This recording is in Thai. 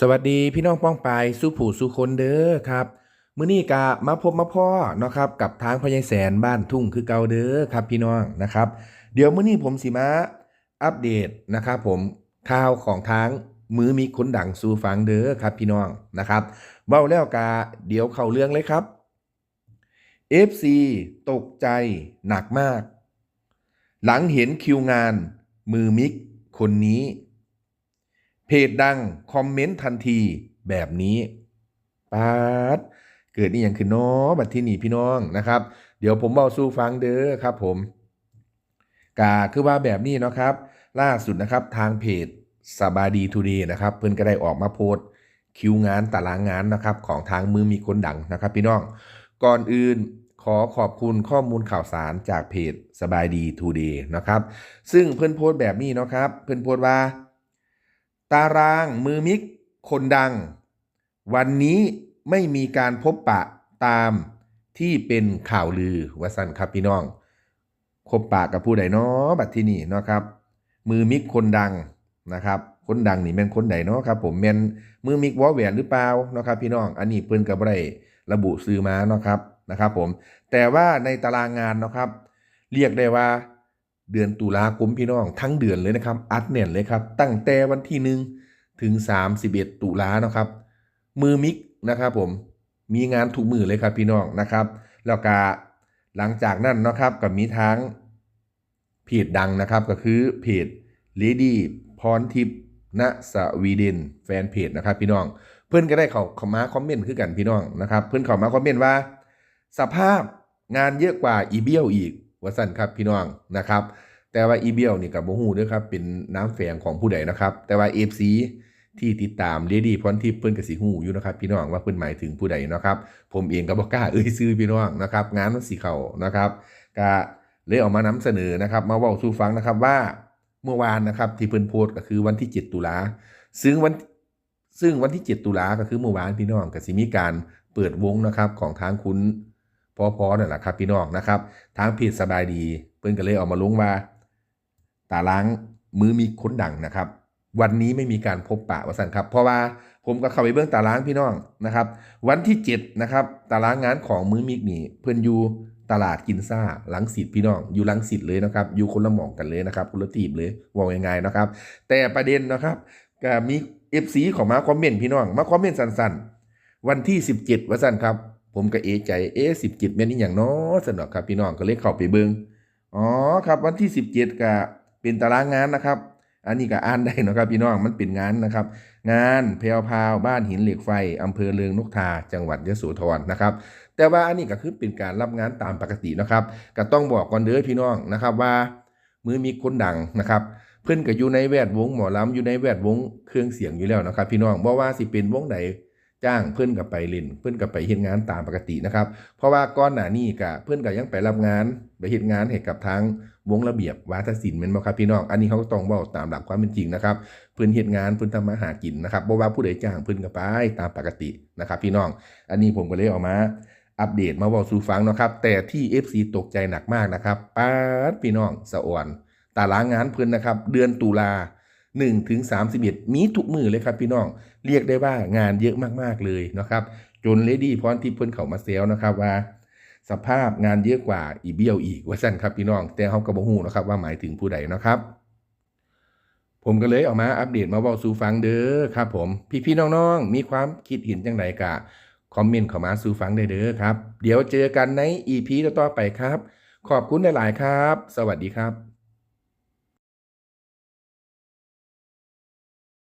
สวัสดีพี่น้องป้องปายสู้ผู้สู้คนเด้อครับมื้อนี้กะมาพบมาพ่อเนาะครับกับทางพญายแสนบ้านทุ่งคือเก่าเด้อครับพี่น้องนะครับ เดี๋ยวมื้อนี้ผมสิมาอัปเดตนะครับผมข่าวของทางมือมีคนดังสู่ฟังเด้อครับพี่น้องนะครับเบ้าแล้วกะเดี๋ยวเข้าเรื่องเลยครับ FC ตกใจหนักมาก หลังเห็นคิวงานมือมิกคนนี้ เพจดัง คอมเมนต์ทันทีแบบนี้ปาดเกิดนี่อย่างคือน้อบัดที่นี่พี่น้องนะครับ เดี๋ยวผมเบาสู้ฟังเด้อครับผมกาคือว่าแบบนี้เนาะครับ ล่าสุดนะครับทางเพจสบายดีทูดย์นะครับ เพิ่นก็ได้ออกมาโพสต์ คิวงานตารางงานนะครับ ของทางมือมีคนดังนะครับ พี่น้อง ก่อนอื่นขอขอบคุณข้อมูลข่าวสารจากเพจสบายดีทูเดย์นะครับ ซึ่งเพื่อนโพสต์แบบนี้เนาะครับ เพื่อนโพสต์ว่า ตารางมือมิก คนดัง วันนี้ไม่มีการพบปะตามที่เป็นข่าวลือว่าสันครับพี่น้อง คบปะกับผู้ใดเนาะบัดที่นี่เนาะครับ มือมิกคนดังนะครับ คนดังนี่แม่นคนใดเนาะครับ ผมแม่นมือมิกวอแหวนหรือเปล่าเนาะครับพี่น้อง อันนี้เพิ่นกับได้ระบุซื้อมาเนาะครับนะครับ ผม แต่ว่าในตารางงานเนาะครับ เรียกได้ว่า เดือนตุลาคมพี่น้องทั้งเดือนเลยนะครับอัดแน่นเลยครับ ตั้งแต่วันที่หนึ่งถึง 31 ตุลาเนาะครับ มือมิกนะครับผมมีงานทุกมือเลยครับพี่น้องนะครับ แล้วก็หลังจากนั้นนะครับก็มีทั้งเพจดังนะครับก็คือเพจ Lady พรทิพย์ณสวีเดนแฟนเพจนะครับพี่น้อง เพื่อนก็ได้เขาเขามาคอมเมนต์คือกันพี่น้องนะครับ เพื่อนเขามาคอมเมนต์ว่า สภาพงานเยอะกว่าอีเบียวอีก ว่าสั่นครับพี่น้องนะครับ แต่ว่าอีเบียวนี่กับโมฮูด้วยครับเป็นน้ำแฝงของผู้ใดนะครับ แต่ว่าเอฟซีที่ติดตามเลดี้พรทิพย์เพิ่นกับสีหูอยู่นะครับพี่น้องว่าเพิ่นหมายถึงผู้ใดนะครับ ผมเองก็บอกกล้าเอ่ยซื้อพี่น้องนะครับ งานมันสีเขานะครับก็เลยออกมานำเสนอนะครับ มาว้าสู่ฟังนะครับว่าเมื่อวานนะครับที่เพิ่นโพสก็คือวันที่ 7 ตุลาซึ่งวันซึ่งวันที่ 7 ตุลาก็คือเมื่อวานพี่น้องก็สิมีการเปิดวงนะครับของทางคุณ พอพอนั่นแหละครับพี่น้องนะครับทางเพจสบายดี เพิ่นก็เลยออกมาลงว่าตารางมือมีคนดังนะครับ วันนี้ไม่มีการพบปะวสันครับ เพราะว่าผมก็เข้าไปเบื้องตารางพี่น้องนะครับ วันที่7นะครับตารางงานของมือมิกนี่เพิ่นอยู่ตลาดกินซ่าหลังสิทธิ์พี่น้อง อยู่หลังสิทธิ์เลยนะครับอยู่คนละหม่องกันเลยนะครับคนละทีมเลยว่ายังไงนะครับ แต่ประเด็นนะครับก็มี FC ของมาคอมเมนต์พี่น้องมาคอมเมนต์สั้นๆ วันที่ 17ว่าสั้นครับ ผมก็เอะใจเอ๊ะ17แม่นอี่อย่างน้อสนอกครับพี่น้องก็เลยเข้าไปเบิงอ๋อครับวันที่17ก็เป็นตารางงานนะครับ อันนี้ก็อ่านได้เนาะครับพี่น้องมันเป็นงานนะครับ งานแพรวพาวบ้านหินเหล็กไฟอำเภอเลืองนกทาจังหวัดยโสธรนะครับ แต่ว่าอันนี้ก็คือเป็นการรับงานตามปกตินะครับ ก็ต้องบอกก่อนเด้อพี่น้องนะครับว่ามือมีคนดังนะครับเพื่อนก็อยู่ในแวดวงหมอลำอยู่ในแวดวงเครื่องเสียงอยู่แล้วนะครับ พี่น้องบ่ว่าสิเป็นวงใด จ้างเพื่อนกับไปเล่นเพื่อนกับไปเฮ็ดงานตามปกตินะครับ เพราะว่าก้อนหน้านี้ก็เพื่อนก็ยังไปรับงานไปเฮ็ดงานให้กับทางวงระเบียบวาทศิลป์แม่นบ่ครับพี่น้อง อันนี้เขาก็ต้องเว้าตามหลักความเป็นจริงนะครับเพื่อนเฮ็ดงานเพื่อนทำมาหากินนะครับบ่ว่าผู้ใดจ้างเพื่อนก็ไปตามปกตินะครับ พี่น้อง อันนี้ผมก็เลยออกมาอัปเดตมาเว้าสู่ฟังนะครับ แต่ที่ FC ตกใจหนักมากนะครับป๊าดพี่น้องสะอ่อนตารางงานเพิ่อนนะครับ เดือนตุลา 1ถึง31 มีทุกมือเลยครับพี่น้อง เรียกได้ว่างานเยอะมากๆเลยนะครับ จนเลดี้พรที่เพิ่นเข้ามาเซลนะครับว่า สภาพงานเยอะกว่าอีเบี้ยวอีกว่าซั่นครับพี่น้อง แต่เฮาก็บ่ฮู้นะครับว่าหมายถึงผู้ใดนะครับผมก็เลยออกมาอัปเดตมาเว้าสู่ฟังเด้อครับผม พี่ๆน้องๆ มีความคิดเห็นจังไดกะ คอมเมนต์เข้ามาสู่ฟังได้เด้อครับ เดี๋ยวเจอกันใน EP ต่อๆไปครับ ขอบคุณหลายๆครับ สวัสดีครับ